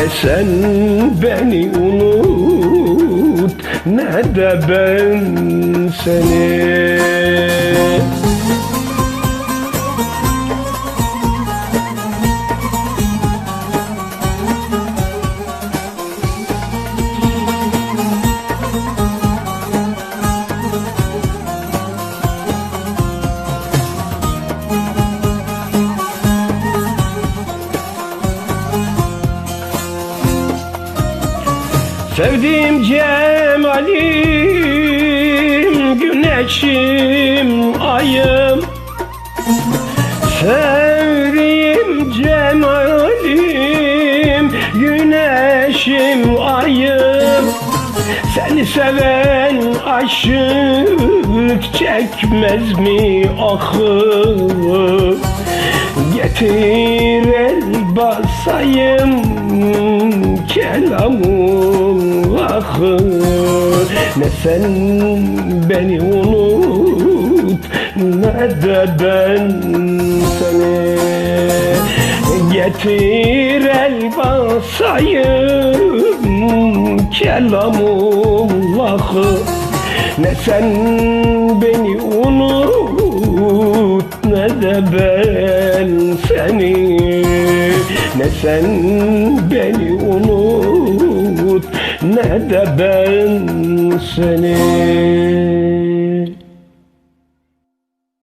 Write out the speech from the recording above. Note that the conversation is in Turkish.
Ne sen beni unut ne de ben seni Sevdiğim Cemal'im Güneşim, ayım. Sevdiğim Cemal'im Güneşim, ayım. Seni seven aşık çekmez mi ahı? Getir el basayım kelamın ahı Ne sen beni unut ne de ben seni Getir el basayım kelamın ahı Ne sen beni unut ne de ben seni Ne sen beni unut ne de ben seni